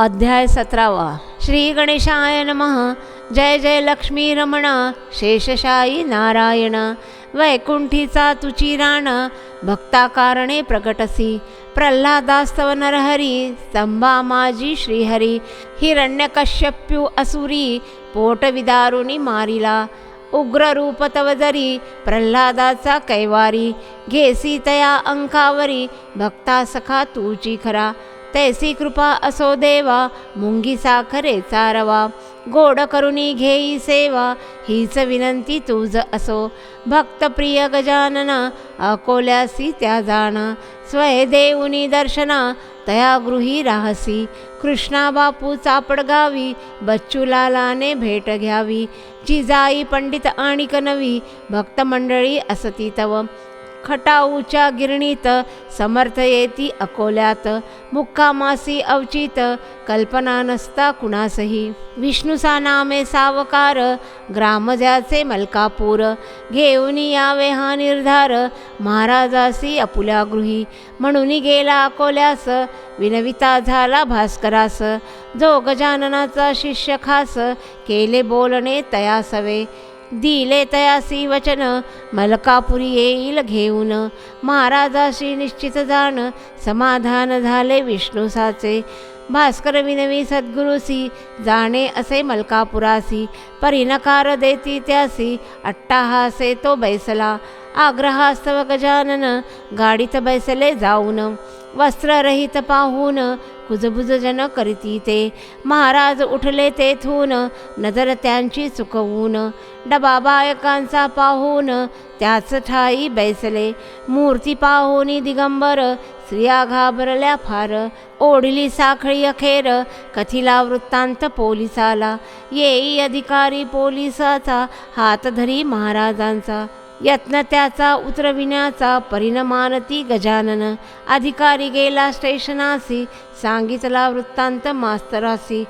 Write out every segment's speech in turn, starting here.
अध्याय सतरावा. श्री गणेशाय नमः. जय जय लक्ष्मी रमण. शेषशायी नारायण. वैकुंठीचा तुची राण भक्ताकारणे प्रकटसी. प्रल्हादास्तव नरहरी. स्तंभा माजी श्रीहरी. हिरण्यकश्यप्यू असुरी. पोटविदारुणी मारिला. उग्ररूप तव जरी. प्रल्हादाचा कैवारी. घेसी तया अंकावरी. भक्ता सखा तूची खरा. तैसी कृपा असो देवा मुंगी साखरे चारवा गोड करुणी घेई सेवा हीच विनंती तुझ असो. भक्तप्रिय गजानना अकोल्यासी त्या जाणा. स्वय देऊनी दर्शना तया गृही राहसी. कृष्णा बापू चापड गावी बच्चूलालाने भेट घ्यावी. जिजाई पंडित आणि कनवी भक्तमंडळी असती तव. खटाऊच्या गिरणीत समर्थ येती अकोल्यात मुक्कामासी अवचित कल्पना नसता कुणासही. विष्णुसा नामे सावकार ग्रामजाचे मलकापूर. घेऊन यावे हा निर्धार महाराजासी अपुल्या गृही म्हणून गेला अकोल्यास विनविता झाला भास्करास. जो गजाननाचा शिष्य खास केले बोलणे तयासवे. दिले तयासी वचन मलकापुरी येईल घेऊन. महाराजाशी निश्चित जाण समाधान झाले विष्णुसाचे. भास्कर विनवी सद्गुरुसी जाणे असे मलकापुरासी. परिनकार देती त्यासी अट्टाहासे तो बैसला. आग्रहास्तव गजानन गाडीत बैसले जाऊन. वस्त्ररहित पाहून कुजबुजजन करीती ते. महाराज उठले तेथून नजर त्यांची चुकवून. डबा बायकांचा पाहून त्याच ठाई बैसले. मूर्ती पाहुनी दिगंबर स्त्रिया घाबरल्या फार. ओढली साखळी अखेर कथिला वृत्तांत पोलिसाला. येई अधिकारी पोलिसाचा हात धरी महाराजांचा. यत्न त्याचा उतरविण्याचा परिणमानती गजानन. अधिकारी गेला स्टेशनासी सांगितला वृत्तांत मास्तरासी.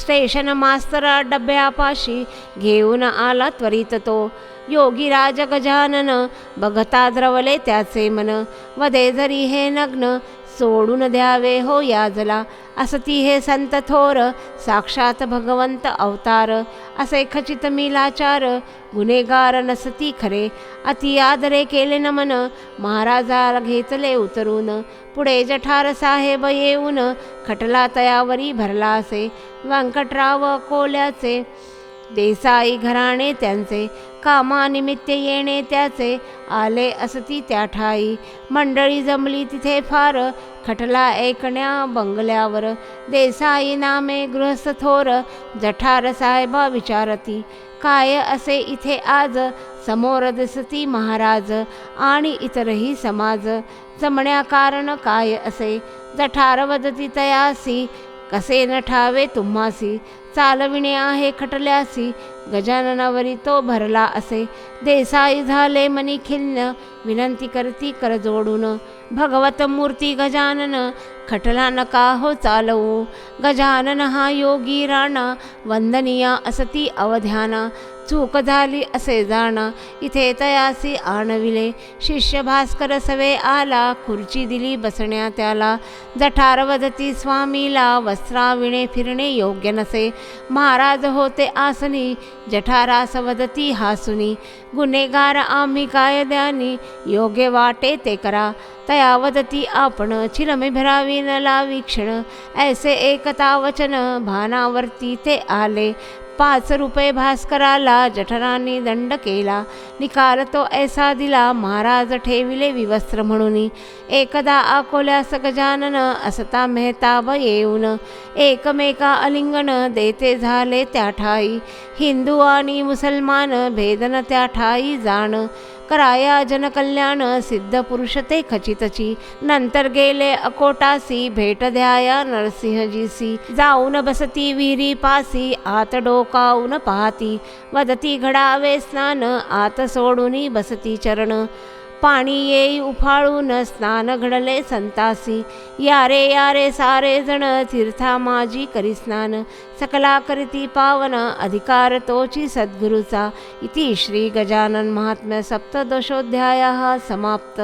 स्टेशन मास्तरा डब्यापाशी घेऊन आला त्वरित तो. योगीराज गजानन बघता द्रवले त्याचे मन. वदे जरी हे नग्न सोडून द्यावे हो याजला. असती हे संत थोर साक्षात भगवंत अवतार. असे खचित मिलाचार गुन्हेगार नसती खरे. अति आदरे केले नमन महाराजाला घेतले उतरून. पुढे जठार साहेब येऊन खटला तयावरी भरला असे व्यंकटराव कोल्याचे देसाई घराणे त्यांचे कामानिमित्त येणे त्याचे आले असती त्या ठाई. मंडळी जमली तिथे फार खटला ऐकण्या बंगल्यावर. देसाई नामे गृहस्थ थोर जठार साहेबा विचारती काय असे इथे आज? समोर दिसती महाराज आणि इतरही समाज. जमण्या कारण काय असे? जठार वदती तयासी कसे न ठावे तुम्हासी? चालविणे आहे खटल्यासी. गजाननावरी तो भरला असे. देसाई झाले मनी खिन्न. विनंती करती कर जोडून. भगवत मूर्ती गजानन खटला नका हो चालवू. गजानन हा योगी राणा. वंदनीया असती अवध्याना. चूक झाली असे जाणा. इथे तयासी आणविले. शिष्य भास्कर सवे आला खुर्ची दिली बसण्या त्याला. जठार वदती स्वामीला वस्त्राविणे फिरणे योग्य नसे. महाराज होते आसनी जठारास वदती हासुनी. गुन्हेगार आम्ही कायद्यानी योग्य वाटे ते करा. तया वदती आपण चिलमे भरावी न लावी क्षण. ऐसे एकता वचन भानावरती ते आले. पाच रुपये भास्कराला जठरांनी दंड केला. निकाल तो ऐसा दिला महाराज ठेविले विवस्त्र म्हणून. एकदा अकोल्यास गजानन असता मेहताब येऊन एकमेका अलिंगन देते झाले त्या ठाई. हिंदू आणि मुसलमान भेदन त्या ठाई जाण. कराया जनकल्याण सिद्ध पुरुष ते खचितची। नंतर गेले अकोटासी भेट द्याया नरसिंहजीसी। जाऊन बसती विहिरी पासी आत डोकावून पाहती। वदती घडावे स्नान आत सोडून बसती चरण। पाणी येई उफाळून स्नान घडले संतासी. यारे यारे सारे जण तीर्था माझी करी स्नान. सकला करीती पावन अधिकार तोची सद्गुरूचा. इति श्री गजानन महात्म्य सप्तदशोध्याय समाप्त.